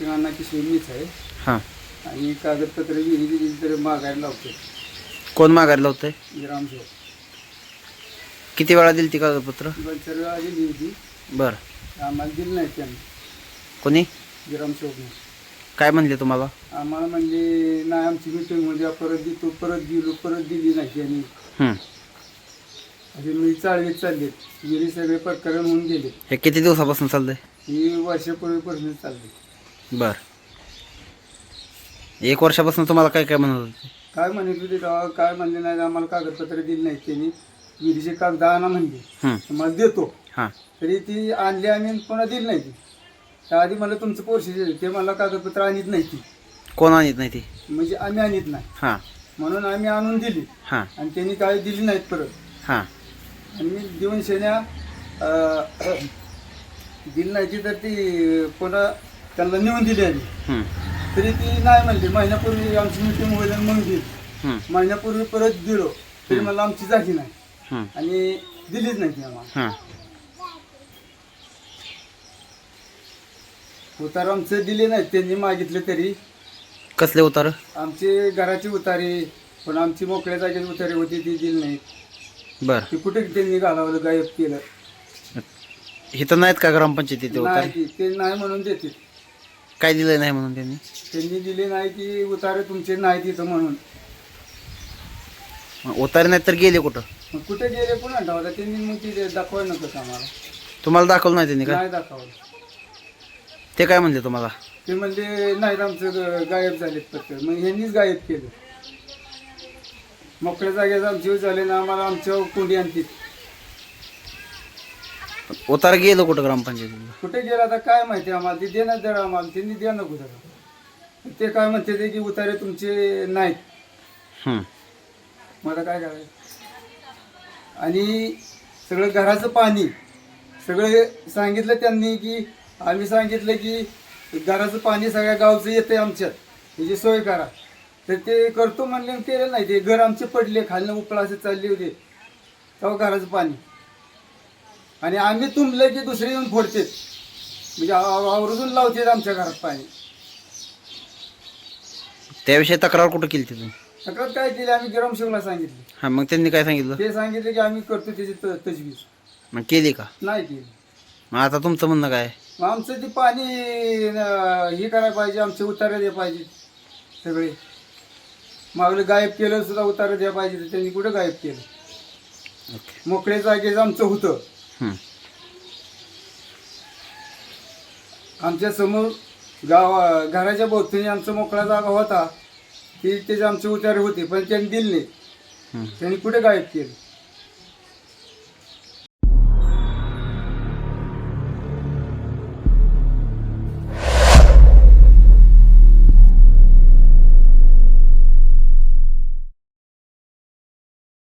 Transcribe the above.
लक्ष्मीनारायण किशोर मीच आहे. हां. आणि कागदपत्र विहिरी दिली तर मागायला लावतो. कोण मागायला लावतंय? ग्रामसेवक किती वेळा दिली ती कागदपत्र? सर्व आधी दिली होती. बरं. आम्हाला दिली नाही त्यांनी. कोणी? ग्रामसेवकने काय म्हणले तुम्हाला? आम्हाला म्हणले नाही आमची मिटिंग म्हणजे परत देतो परत दिलो परत दिली नाही त्यांनी. हं. असे मी चाळवीत चाललेत. विहिरी सगळे प्रकरण होऊन गेले. हे किती दिवसापासून चाललंय? ही वर्षापूर्वीपासून चालली बरं. एक वर्षापासून तुम्हाला काय काय म्हणत होते? काय म्हणत होते तेव्हा काय म्हणले नाही आम्हाला कागदपत्र दिली नाहीत त्यांनी. विहिरीचे कागद आणा म्हणले. हं. तुम्हाला देतो. हां. तरी ती आणली आम्ही पुन्हा दिली नाही ती. त्याआधी मला तुमचं दिले. ते मला कागदपत्र आणत नाही ती. कोण आणत नाही ती? म्हणजे आम्ही आणत नाही. हां. म्हणून आम्ही आणून दिली. हां. आणि त्यांनी काय दिली नाहीत परत. हां. आणि मी देऊन शेण्या अं, दिली नाही ती तर ती पुन्हा त्यांना नेऊन दिली आम्ही. तरी ती नाही म्हणली. महिन्यापूर्वी आमची मिटिंग होईल आणि मग दिली. महिन्यापूर्वी परत दिलो. तरी मला आमची झाली नाही. आणि दिलीच नाही ती आम्हाला. उतार आमचे दिले नाहीत त्यांनी मागितले तरी. कसले उतार? आमचे घराची उतारे पण आमची मोकळ्या जागेची उतारे होती ती दिली नाही. बरं. ती कुठे त्यांनी घालावलं गायब केलं. इथं नाहीत का ग्रामपंचायतीत ते उतार? नाही ती- ते नाही म्हणून देते काय दिलं नाही म्हणून त्यांनी? त्यांनी दिले नाही की उतारे तुमचे नाही तिथं म्हणून. मग उतारे नाहीत तर गेले कुठं? मग कुठे गेले पुन्हा ठेवता त्यांनी मग तिथे दाखवायला नको आम्हाला. तुम्हाला दाखवलं नाही त्यांनी काय नाही दाखवलं. ते काय म्हणले तुम्हाला? ते म्हणजे नाहीत आमचं ग- गायब झालेत पत्र मग ह्यांनीच गायब केलं. मोकळ्या जागेत आमचे झाले ना आम्हाला आमच्या कोंडी आणतील. उतार गेलं कुठं ग्रामपंचायतीला? कुठे गेला आता काय माहिती आम्हाला? ते देणार जरा आम्हाला. त्यांनी द्या नको जरा ते काय म्हणते ते की उतारे तुमचे नाहीत. मला काय करायचं? आणि सगळं घराचं पाणी सगळं सांगितलं त्यांनी की आम्ही सांगितलं की घराचं पाणी सगळ्या गावचं येते आमच्यात. त्याची सोय करा. तर ते करतो म्हणले आणि केलं नाही. ते घर आमचे पडले. खालनं उपळा असे चालले होते. तेव्हा घराचं पाणी. आणि आम्ही तुंबलं की दुसरे येऊन फोडतेत म्हणजे आव- आवर्जून लावतेत आमच्या घरात पाणी. त्याविषयी तक्रार कुठं केली तुम्ही तक्रार काय केली? आम्ही ग्रामसेवकला सांगितली. हां मग त्यांनी काय सांगितलं? ते सांगितले की आम्ही करतो त्याची त- तजवीज. मग केली का? नाही केली. मग आता तुमचं म्हणणं काय? आहे? मग आमचं ते पाणी अं, हे करायला पाहिजे आमचे उतारे द्या पाहिजे सगळे. मागलं गायब केलं सुद्धा उतारे द्या पाहिजे त्यांनी कुठं गायब केलं? ओके. मोकळे जागेच आमचं होतं. आमच्यासमोर गाव घराच्या भोवतीने आमचा मोकळा जागा होता. ती त्याचे आमचे उतारे होते पण त्यांनी दिले नाही. त्यांनी कुठे गायब केलं?